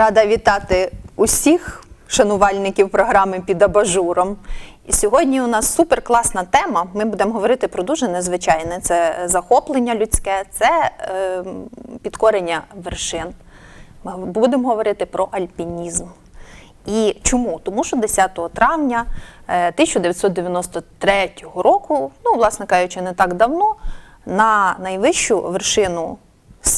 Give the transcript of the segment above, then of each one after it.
Рада вітати усіх шанувальників програми під абажуром. І сьогодні у нас суперкласна тема. Ми будемо говорити про дуже незвичайне: це захоплення людське, це е, підкорення вершин. Ми будемо говорити про альпінізм. І чому? Тому що 10 травня е, 1993 року, ну, власне кажучи, не так давно, на найвищу вершину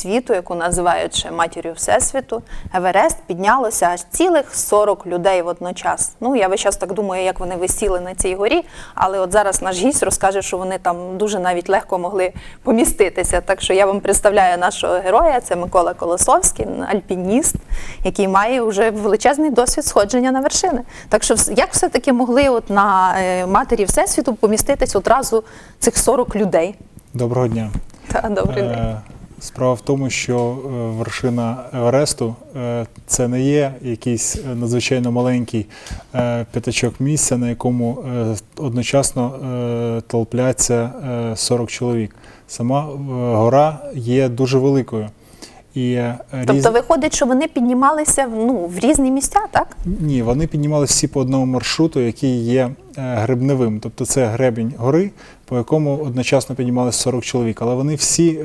світу, яку називають ще матір'ю Всесвіту, Еверест піднялося аж цілих 40 людей водночас. Ну, я весь час так думаю, як вони висіли на цій горі, але от зараз наш гість розкаже, що вони там дуже навіть легко могли поміститися. Так що я вам представляю нашого героя, це Микола Колосовський, альпініст, який має вже величезний досвід сходження на вершини. Так що, як все-таки могли от на е, матері Всесвіту поміститись одразу цих 40 людей? Доброго дня. Та, добрий день. Справа в тому, що е, вершина Евересту е, це не є якийсь е, надзвичайно маленький п'ятачок місця, на якому одночасно толпляться е, 40 чоловік. Сама гора є дуже великою. І Тобто різ- виходить, що вони піднімалися ну, в різні місця, так? Ні, вони піднімалися всі по одному маршруту, який є гребневим. Тобто це гребінь гори, по якому одночасно піднімалися 40 чоловік. Але вони всі е,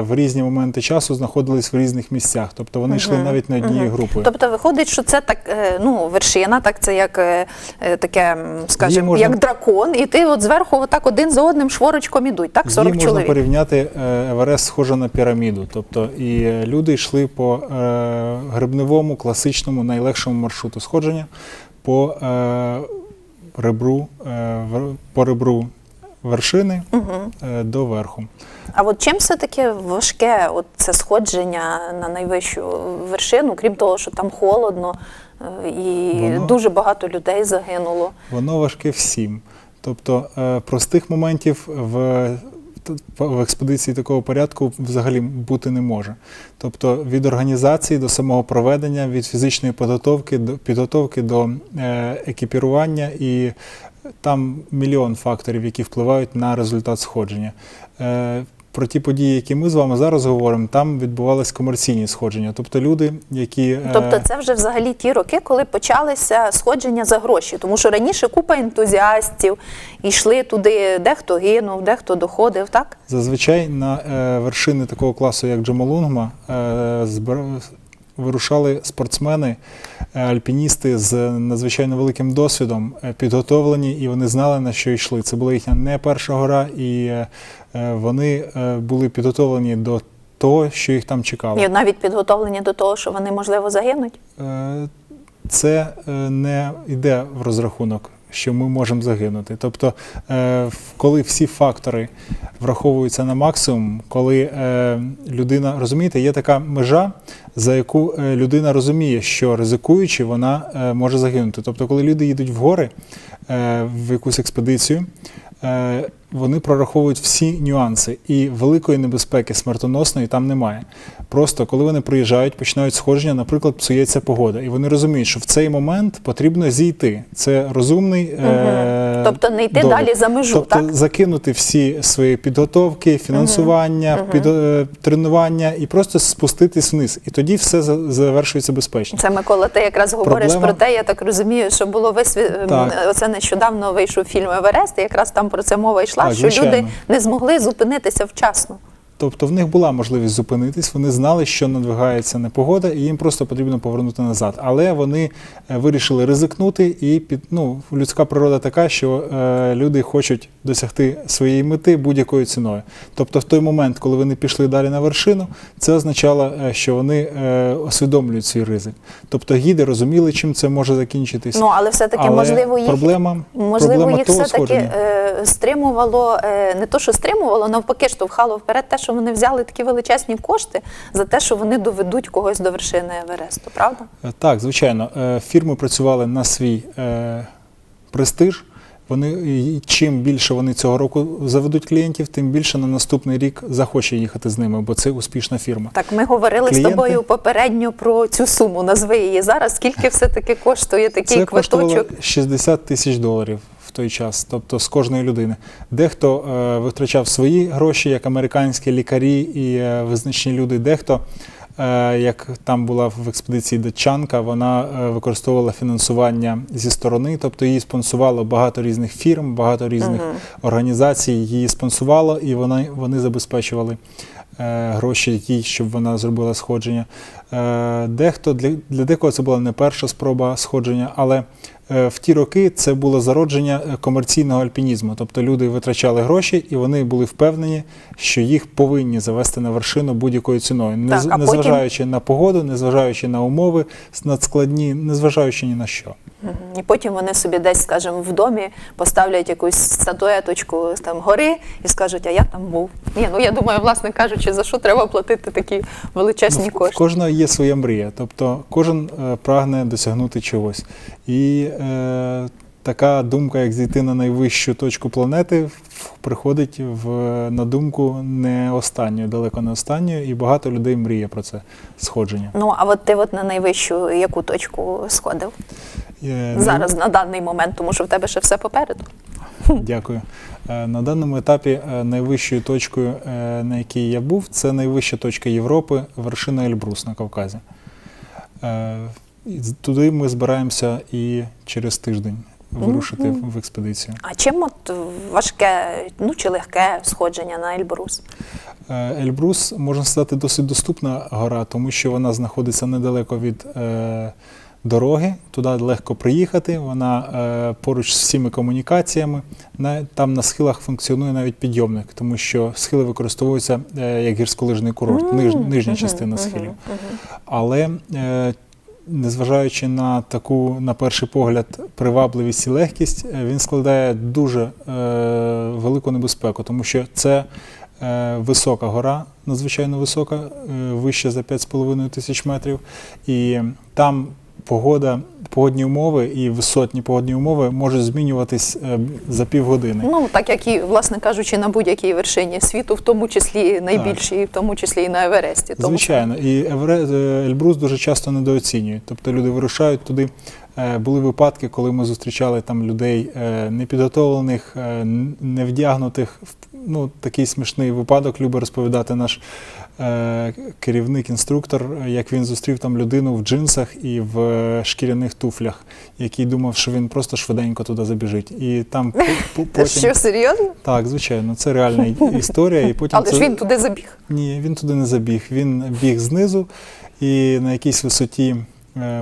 в різні моменти часу знаходились в різних місцях. Тобто вони йшли навіть не однією групою. Тобто виходить, що це так, е, ну, вершина, так це як е, е, таке, скажімо, можна- як дракон, і ти от зверху отак один за одним шворочком ідуть, так? 40 Її можна чоловік. порівняти е, Еверест схоже на піраміду. Тобто і е, люди йшли по е, гребневому, класичному, найлегшому маршруту сходження по е, ребру, е, по ребру вершини угу. до верху. А от чим все-таки важке от це сходження на найвищу вершину, крім того, що там холодно е, і Воно- дуже багато людей загинуло. Воно важке всім. Тобто простих моментів в, в експедиції такого порядку взагалі бути не може. Тобто від організації до самого проведення, від фізичної підготовки до підготовки до е, екіпірування і там мільйон факторів, які впливають на результат сходження. Про ті події, які ми з вами зараз говоримо, там відбувалися комерційні сходження. Тобто люди, які е, Тобто це вже взагалі ті роки, коли почалися сходження за гроші. Тому що раніше купа ентузіастів йшли туди, дехто гинув, дехто доходив, так? Зазвичай на е, вершини такого класу, як Джамалунгма, е, вирушали спортсмени, е, альпіністи з надзвичайно великим досвідом, е, підготовлені, і вони знали, на що йшли. Це була їхня не перша гора, і е, вони були підготовлені до того, що їх там чекало. І навіть підготовлені до того, що вони можливо загинуть. Це не йде в розрахунок, що ми можемо загинути. Тобто, е, коли всі фактори враховуються на максимум, коли е, людина розумієте, є така межа, за яку е, людина розуміє, що ризикуючи, вона може загинути. Тобто, коли люди їдуть в гори в якусь експедицію. Е, Вони прораховують всі нюанси, і великої небезпеки смертоносної там немає. Просто коли вони приїжджають, починають сходження, наприклад, псується погода, і вони розуміють, що в цей момент потрібно зійти. Це розумний е- Тобто не йти довід. далі за межу, тобто так? закинути всі свої підготовки, фінансування, під, е, тренування і просто спуститись вниз. І тоді все за- завершується безпечно. Це Микола, ти якраз говориш Проблема- про те, я так розумію, що було висві... ем, Оце нещодавно вийшов фільм Еверест, і якраз там про це мова йшла, Так, що люди не змогли зупинитися вчасно. Тобто в них була можливість зупинитись, вони знали, що надвигається непогода, і їм просто потрібно повернути назад. Але вони е, вирішили ризикнути, і під ну людська природа така, що е, люди хочуть досягти своєї мети будь-якою ціною. Тобто, в той момент, коли вони пішли далі на вершину, це означало, е, що вони е, усвідомлюють свій ризик. Тобто гіди розуміли, чим це може закінчитись. Ну але все-таки Але можливо їх проблема, можливо проблема їх все-таки е, стримувало, е, не то, що стримувало, навпаки, штовхало вперед те, що вони взяли такі величезні кошти за те, що вони доведуть когось до вершини Евересту, правда? Е, Так, звичайно, Е, фірми працювали на свій е, престиж. Вони чим більше вони цього року заведуть клієнтів, тим більше на наступний рік захоче їхати з ними, бо це успішна фірма. Так, ми говорили з тобою попередньо про цю суму. Назви її зараз. Скільки все-таки коштує такий Це квиточок? 60 тисяч доларів в той час, тобто з кожної людини. Дехто е, витрачав свої гроші, як американські лікарі і е, визначні люди, дехто е, як там була в експедиції датчанка, вона е, використовувала фінансування зі сторони, тобто її спонсувало багато різних фірм, багато різних організацій її спонсувало, і вони, вони забезпечували е, гроші їй, щоб вона зробила сходження. Е, Дехто для, для декого це була не перша спроба сходження, але в ті роки це було зародження е, комерційного альпінізму. Тобто люди витрачали гроші і вони були впевнені, що їх повинні завести на вершину будь-якою ціною, не, Так, потім- незважаючи на погоду, незважаючи на умови надскладні, незважаючи ні на що. І потім вони собі десь, скажімо, в домі поставлять якусь статуеточку там гори і скажуть, а я там був. Ні, ну я думаю, власне кажучи, за що треба платити такі величезні Ну, кошти. кожного є своя мрія, тобто кожен е, прагне досягнути чогось. І е, така думка, як зійти на найвищу точку планети, приходить в, на думку не останньою, далеко не останньою, і багато людей мріє про це сходження. Ну а от ти от на найвищу яку точку сходив Е, зараз на даний момент, тому що в тебе ще все попереду. Дякую. Е, На даному етапі е, найвищою точкою, е, на якій я був, це найвища точка Європи, вершина Ельбрус на Кавказі. І Туди ми збираємося і через тиждень вирушити в- в експедицію. А чим от важке, ну чи легке сходження на Ельбрус? Е, Ельбрус, можна сказати, досить доступна гора, тому що вона знаходиться недалеко від е, дороги. Туди легко приїхати. Вона е, поруч з всіми комунікаціями. На, там на схилах функціонує навіть підйомник, тому що схили використовуються е, як гірськолижний курорт, ниж, нижня частина схилів. Але е, незважаючи на таку, на перший погляд, привабливість і легкість, е, він складає дуже е, велику небезпеку, тому що це е, висока гора, надзвичайно висока, е, вища за 5,5 тисяч метрів. І там погода, погодні умови і висотні погодні умови можуть змінюватись е, за півгодини. Ну так як і, власне кажучи, на будь-якій вершині світу, в тому числі найбільшій, в тому числі і на Евересті. Тому Звичайно, і Евре- е, Ельбрус дуже часто недооцінюють. Тобто люди вирушають туди. Е, Були випадки, коли ми зустрічали там людей непідготовлених, невдягнутих. Ну, такий смішний випадок любить розповідати наш е, керівник, інструктор, е, як він зустрів там людину в джинсах і в е, шкіряних туфлях, який думав, що він просто швиденько туди забіжить. І там по- по- Та потім що серйозно? так, звичайно, це реальна історія. І потім Але це... ж він туди забіг. Ні, він туди не забіг. Він біг знизу, і на якійсь висоті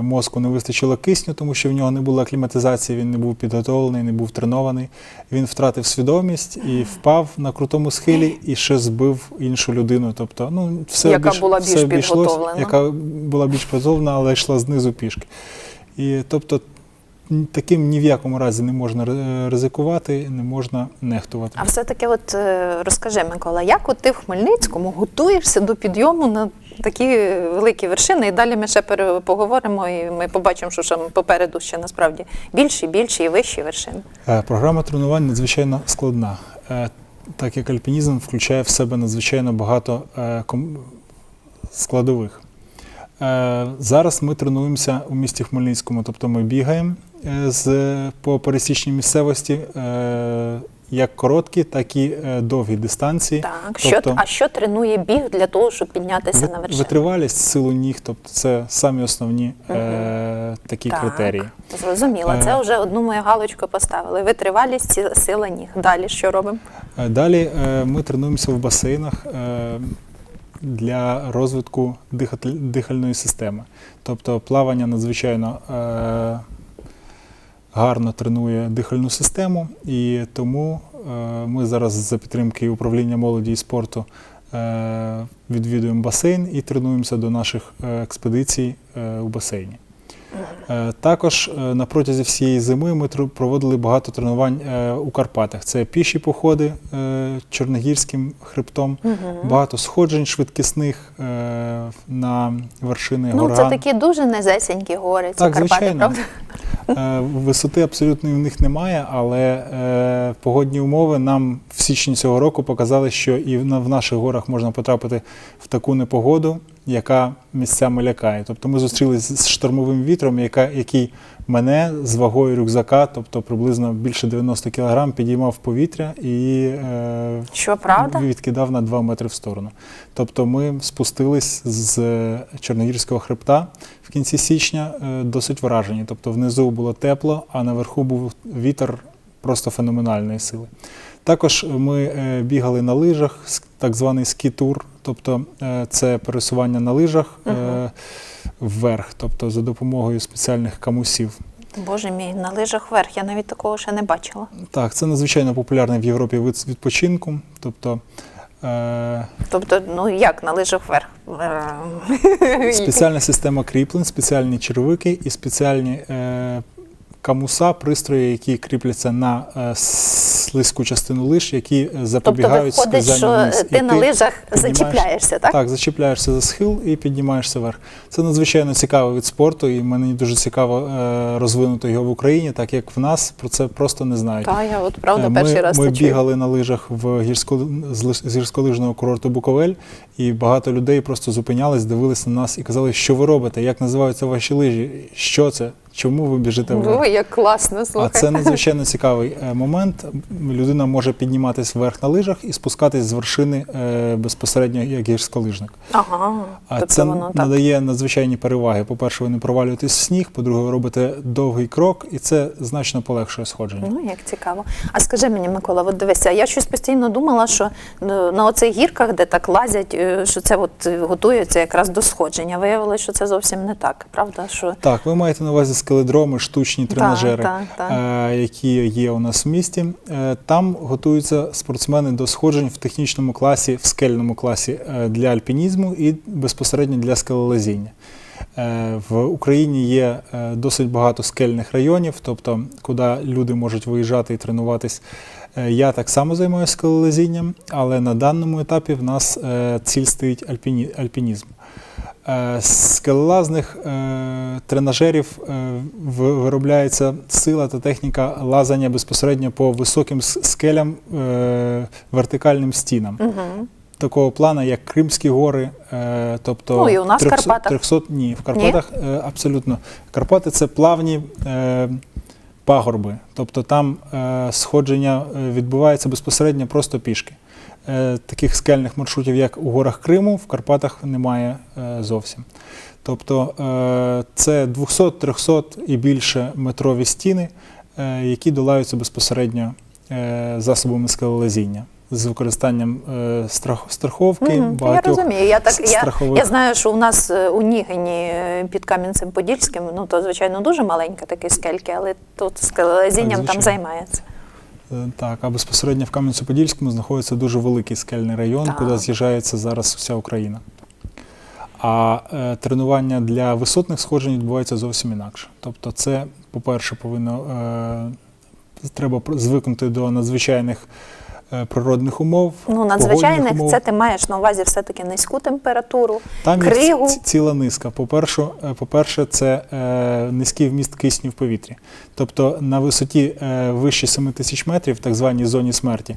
мозку не вистачило кисню, тому що в нього не було акліматизації, він не був підготовлений, не був тренований. Він втратив свідомість і впав на крутому схилі і ще збив іншу людину. Тобто, ну, все Яка більш, була все більш обійшлось, підготовлена. яка була більш підготовлена, але йшла знизу пішки. І тобто. Таким ні в якому разі не можна ризикувати, не можна нехтувати. А все-таки, от е, розкажи, Микола, як от ти в Хмельницькому готуєшся до підйому на такі великі вершини? І далі ми ще поговоримо, і ми побачимо, що ще попереду ще насправді більші, більші і вищі вершини. Е, Програма тренувань надзвичайно складна, е, так як альпінізм включає в себе надзвичайно багато е, складових. Е, Зараз ми тренуємося у місті Хмельницькому, тобто ми бігаємо е, з, по пересічній місцевості е, як короткі, так і е, довгі дистанції. Так, що, Тобто- а що тренує біг для того, щоб піднятися Ви- на вершину? Витривалість, силу ніг, тобто це самі основні е, такі Так, критерії. Зрозуміло, Е. це вже одну мою галочку поставили. Витривалість, сила ніг. Далі що робимо? Е, Далі е, ми тренуємося в басейнах е, для розвитку дихальної системи. Тобто плавання надзвичайно е, гарно тренує дихальну систему, і тому е, ми зараз за підтримки управління молоді і спорту е, відвідуємо басейн і тренуємося до наших е, експедицій у басейні. Також на протязі всієї зими ми проводили багато тренувань у Карпатах. Це піші походи чорногірським хребтом, багато сходжень швидкісних на вершини Ну, гора. це такі дуже низесенькі гори, ці Так, Карпати, звичайно. правда? Е, Висоти абсолютно в них немає, але е, погодні умови нам в січні цього року показали, що і в наших горах можна потрапити в таку непогоду, яка місцями лякає. Тобто ми зустрілися з штормовим вітром, яка, який мене з вагою рюкзака, тобто приблизно більше 90 кг, підіймав в повітря і е, Що правда? відкидав на 2 метри в сторону. Тобто ми спустились з Чорногірського хребта в кінці січня е, досить вражені. Тобто внизу було тепло, а наверху був вітер просто феноменальної сили. Також ми е, бігали на лижах, так званий скітур, тобто е, це пересування на лижах е, вверх, тобто за допомогою спеціальних камусів. Боже мій, на лижах вверх. Я навіть такого ще не бачила. Так, це надзвичайно популярний в Європі вид відпочинку. Тобто Тобто, ну як на лижах вверх? Е, Спеціальна система кріплень, спеціальні червики і спеціальні е, камуса, пристрої, які кріпляться на е, слизьку частину лиш, які е, Тобто запобігають виходить, що вниз. І ти на лижах зачіпляєшся, так? Так, зачіпляєшся за схил і піднімаєшся вверх. Це надзвичайно цікавий від спорту, і мені дуже цікаво е, розвинути його в Україні, так як в нас про це просто не знають. Та, я от правда перший ми, раз ми це чую. бігали на лижах в гірсько, з гірськолижного курорту Буковель, і багато людей просто зупинялись, дивилися на нас і казали, що ви робите, як називаються ваші лижі, що це, чому ви біжите вверх. Ой, як класно, А це надзвичайно цікавий е, момент. Людина може підніматись вверх на лижах і спускатись з вершини е, безпосередньо як гірськолижник. Ага, А тобто це воно так. надає надзвичайні переваги. По-перше, ви не провалюєтесь в сніг, по-друге, ви робите довгий крок, і це значно полегшує сходження. Ну, як цікаво. А скажи мені, Микола, от дивися, я щось постійно думала, що ну, на оцих гірках, де так лазять, е, що це от е, готуються якраз до сходження. Виявилося, що це зовсім не так, правда? Що Так, ви маєте на увазі скеледроми, штучні тренажери, е, які є у нас в місті. Е, Там готуються спортсмени до сходжень в технічному класі, в скельному класі е, для альпінізму і безпосередньо для скелелазіння. В Україні є досить багато скельних районів, тобто куди люди можуть виїжджати і тренуватись. Я так само займаюся скелелазінням, але на даному етапі в нас ціль стоїть альпіні- альпінізм. Е, З скелелазних е, тренажерів е, виробляється сила та техніка лазання безпосередньо по високим скелям, вертикальним стінам. угу. Такого плану, як Кримські гори, тобто Ну, і у нас в Карпатах. 300 ні, в Карпатах е, абсолютно. Карпати це плавні е, пагорби, тобто там е, сходження відбувається безпосередньо просто пішки. Е, таких скельних маршрутів, як у горах Криму, в Карпатах немає е, зовсім. Тобто е, це 200-300 і більше метрові стіни, які долаються безпосередньо засобами скелелазіння з використанням е, страх, страховки, я багатьох розумію. Я так я, я знаю, що у нас у Нігині е, під Кам'янцем-Подільським, ну то звичайно дуже маленька такі скельки, але тут скелезінням там займається. Так, а безпосередньо в Кам'янці-Подільському знаходиться дуже великий скельний район, Так. куди з'їжджається зараз вся Україна. А е, тренування для висотних сходжень відбувається зовсім інакше. Тобто, це, по-перше, повинно е, треба звикнути до надзвичайних природних умов. Ну, надзвичайних, умов. це ти маєш на увазі все-таки низьку температуру, Там кригу. Є ціла низка. По-перше, е, по-перше, це е, низький вміст кисню в повітрі. Тобто на висоті е, вище 7 тисяч метрів, так званій зоні смерті,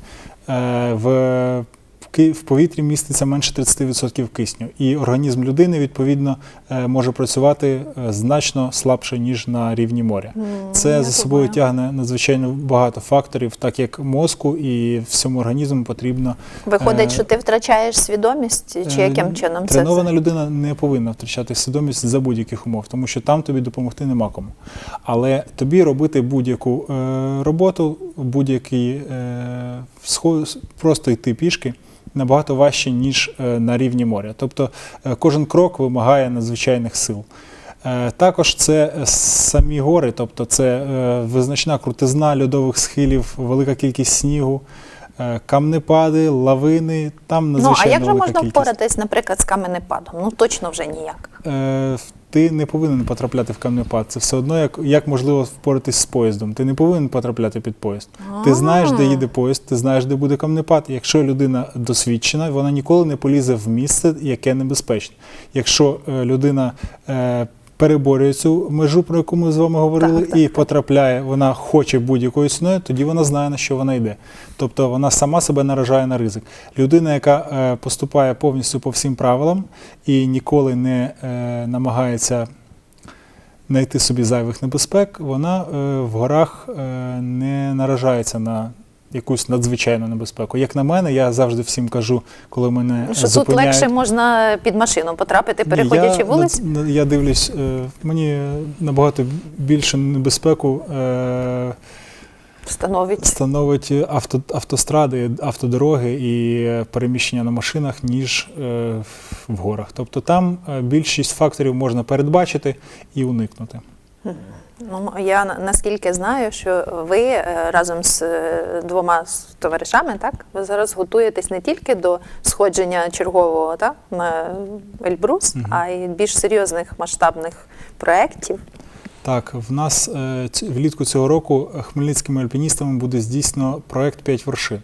е, в, в повітрі міститься менше 30% кисню. І організм людини, відповідно, е, може працювати е, значно слабше, ніж на рівні моря. Це я за собою тягне надзвичайно багато факторів, так як мозку і всьому організму потрібно Виходить, Е, що ти втрачаєш свідомість, чи яким чином це? Тренована людина не повинна втрачати свідомість за будь-яких умов, тому що там тобі допомогти нема кому. Але тобі робити будь-яку роботу, будь-який просто йти пішки. Набагато важче, ніж е, на рівні моря. Тобто е, кожен крок вимагає надзвичайних сил. Е, Також це самі гори, тобто це визначна крутизна льодових схилів, велика кількість снігу, камнепади, лавини. Там Ну, а як же можна кількість. впоратись, наприклад, з каменепадом? Ну точно вже ніяк. Е, ти не повинен потрапляти в камнепад. Це все одно, як, як можливо впоратись з поїздом. Ти не повинен потрапляти під поїзд. Ти знаєш, де їде поїзд, ти знаєш, де буде камнепад. Якщо людина досвідчена, вона ніколи не полізе в місце, яке небезпечне. Якщо е, людина е, переборює цю межу, про яку ми з вами говорили, Так, так, і потрапляє, вона хоче будь-якою ціною, тоді вона знає, на що вона йде. Тобто вона сама себе наражає на ризик. Людина, яка е, поступає повністю по всім правилам і ніколи не е, намагається знайти собі зайвих небезпек, вона е, в горах не наражається на якусь надзвичайну небезпеку. Як на мене, я завжди всім кажу, коли мене Що тут легше можна під машину потрапити, переходячи я? Я дивлюсь, е, мені набагато більше небезпеку е, Становить. становить авто, автостради, автодороги і переміщення на машинах, ніж е, в горах. Тобто там е, більшість факторів можна передбачити і уникнути. Ну, я наскільки знаю, що ви е, разом з е, двома товаришами, так, ви зараз готуєтесь не тільки до сходження чергового так, на Ельбрус, Мгм. а й більш серйозних масштабних проєктів. Так, в нас е, влітку цього року хмельницькими альпіністами буде здійснено проект «П'ять вершин.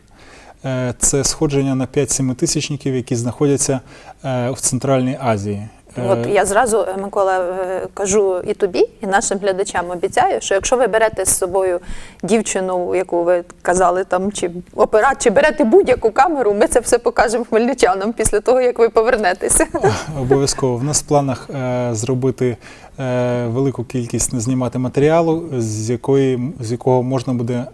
Це сходження на 5 семитисячників, які знаходяться в Центральній Азії. Е, От я зразу, е, Микола, е, кажу і тобі, і нашим глядачам обіцяю, що якщо ви берете з собою дівчину, яку ви казали там, чи операт, чи берете будь-яку камеру, ми це все покажемо хмельничанам після того, як ви повернетеся. Обов'язково. В нас в планах е, зробити е, велику кількість назнімати матеріалу, з якої з якого можна буде е,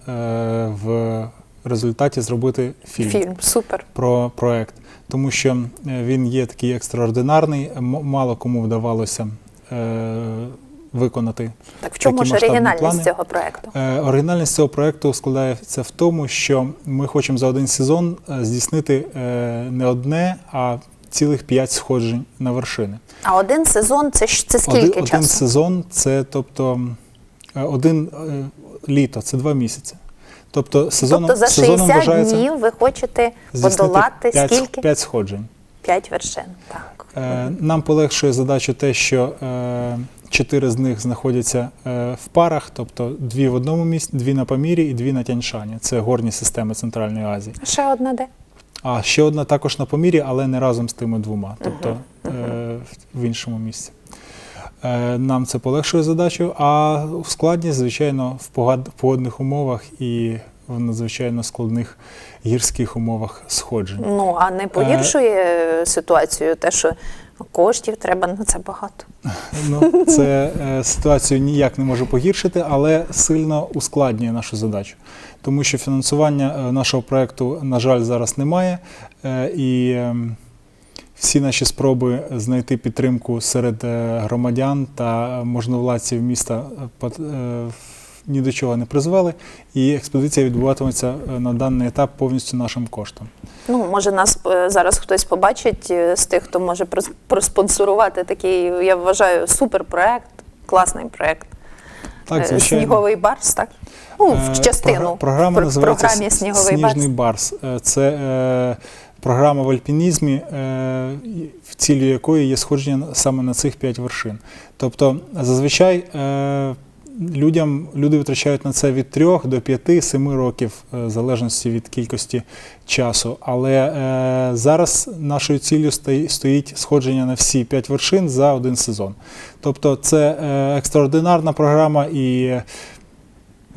в результаті зробити фільм, Фільм, супер. про проект, тому що е, він є такий екстраординарний. Мало кому вдавалося е, виконати. Так в чому ж оригінальність плани. цього проекту? Е, Оригінальність цього проекту складається в тому, що ми хочемо за один сезон здійснити не одне, а цілих п'ять сходжень на вершини. А один сезон це це скільки один, часу? один сезон це тобто один літо, це два місяці. Тобто сезоном, тобто за сезоном 60 вважається днів ви хочете здійснити подолати п'ять- скільки? п'ять сходжень. П'ять вершин. Так. Е, Нам полегшує задачу те, що е, чотири з них знаходяться е, в парах, тобто дві в одному місці, дві на Памірі і дві на Тяньшані. Це горні системи Центральної Азії. Ще одна де? А ще одна також на Памірі, але не разом з тими двома, тобто е, в іншому місці. Е, Нам це полегшує задачу, а складність, звичайно, в погодних умовах і в надзвичайно складних гірських умовах сходжень. Ну а не погіршує е, ситуацію те, що коштів треба на це багато. Ну, це е, ситуацію ніяк не може погіршити, але сильно ускладнює нашу задачу. Тому що фінансування нашого проєкту, на жаль, зараз немає. І ем, всі наші спроби знайти підтримку серед е, громадян та можновладців міста е, е, ні до чого не призвели. І експедиція відбуватиметься е, на даний етап повністю нашим коштом. Ну, може, нас е, зараз хтось побачить е, з тих, хто може прос- проспонсорувати такий, я вважаю, суперпроект, класний проект. Так, Е, звичайно. Сніговий барс, так? Ну, в Е, частину. Програма називається програмі «С- Сніговий Сніжний барс. барс. Е, Це е, програма в альпінізмі, е, в цілі якої є сходження саме на цих п'ять вершин. Тобто, зазвичай е, людям люди витрачають на це від 3 до 5-7 років, е, в залежності від кількості часу. Але зараз нашою ціллю стої- стоїть сходження на всі п'ять вершин за один сезон. Тобто, це екстраординарна програма і.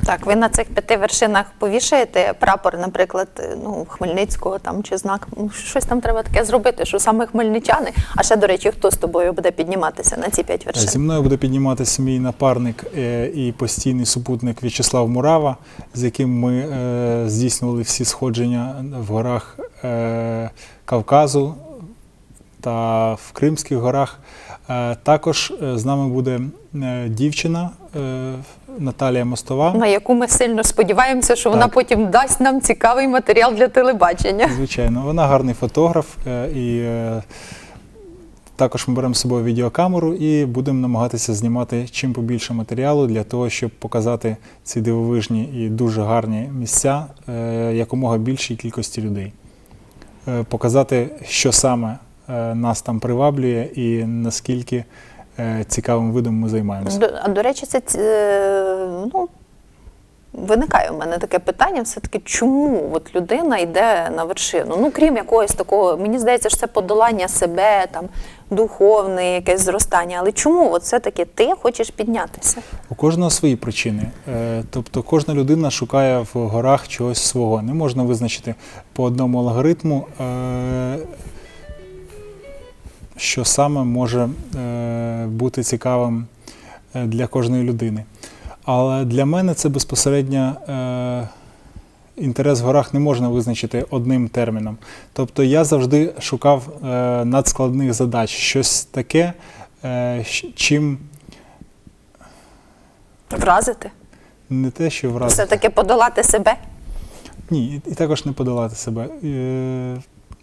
Е, Так, ви на цих п'яти вершинах повішаєте прапор, наприклад, е, ну, Хмельницького там чи знак. Ну, щось там треба таке зробити, що саме хмельничани. А ще, до речі, хто з тобою буде підніматися на ці п'ять вершин? Зі мною буде підніматися мій напарник е, і постійний супутник В'ячеслав Мурава, з яким ми е, здійснювали всі сходження в горах е, Кавказу та в Кримських горах. Е, Також е, з нами буде е, дівчина е, Наталія Мостова. На яку ми сильно сподіваємося, що вона потім дасть нам цікавий матеріал для телебачення. Звичайно, вона гарний фотограф е, і е, також ми беремо з собою відеокамеру і будемо намагатися знімати чим побільше матеріалу для того, щоб показати ці дивовижні і дуже гарні місця е, якомога більшій кількості людей. Е, Показати, що саме е, нас там приваблює і наскільки е, цікавим видом ми займаємося. До, а до речі, це е, ну, виникає у мене таке питання: все-таки, чому от людина йде на вершину? Ну, крім якогось такого, мені здається, що це подолання себе, там, духовне якесь зростання. Але чому от все-таки ти хочеш піднятися? У кожного свої причини. Е, Тобто кожна людина шукає в горах чогось свого. Не можна визначити по одному алгоритму, е, що саме може е, бути цікавим е, для кожної людини. Але для мене це безпосередньо е, інтерес в горах не можна визначити одним терміном. Тобто я завжди шукав е, надскладних задач, щось таке, чим Вразити? не те, що вразити. Все-таки подолати себе? Ні, і також не подолати себе.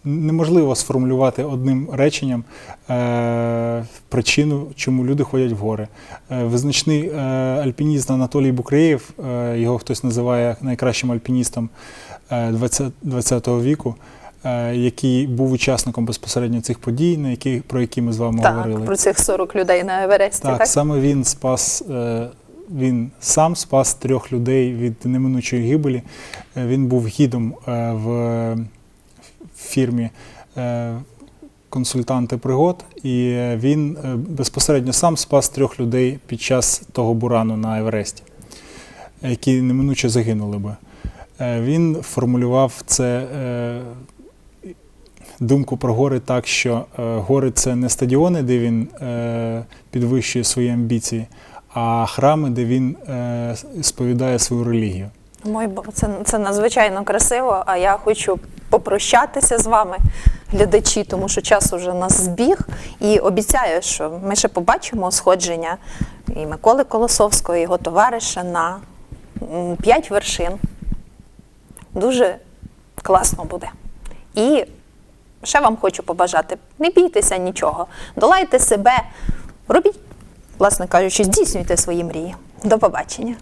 Е, Неможливо сформулювати одним реченням е, причину, чому люди ходять в гори. Е, визначний е, альпініст Анатолій Букреєв, е, його хтось називає найкращим альпіністом е, 20, 20 віку, е, який був учасником безпосередньо цих подій, на які, про які ми з вами говорили. Про цих 40 людей на Евересті, Так, так? саме він спас, е, він сам спас трьох людей від неминучої гибелі. Е, Він був гідом е, в фірмі е, консультанти пригод, і він е, безпосередньо сам спас трьох людей під час того бурану на Евересті, які неминуче загинули би. Е, Він формулював це. Думку про гори так, що гори це не стадіони, де він підвищує свої амбіції, а храми, де він сповідає свою релігію. Мой це, це надзвичайно красиво. А я хочу попрощатися з вами, глядачі, тому що час уже нас збіг. І обіцяю, що ми ще побачимо сходження і Миколи Колосовського, і його товариша на п'ять вершин. Дуже класно буде. І ще вам хочу побажати: не бійтеся нічого, долайте себе, робіть, власне кажучи, здійснюйте свої мрії. До побачення.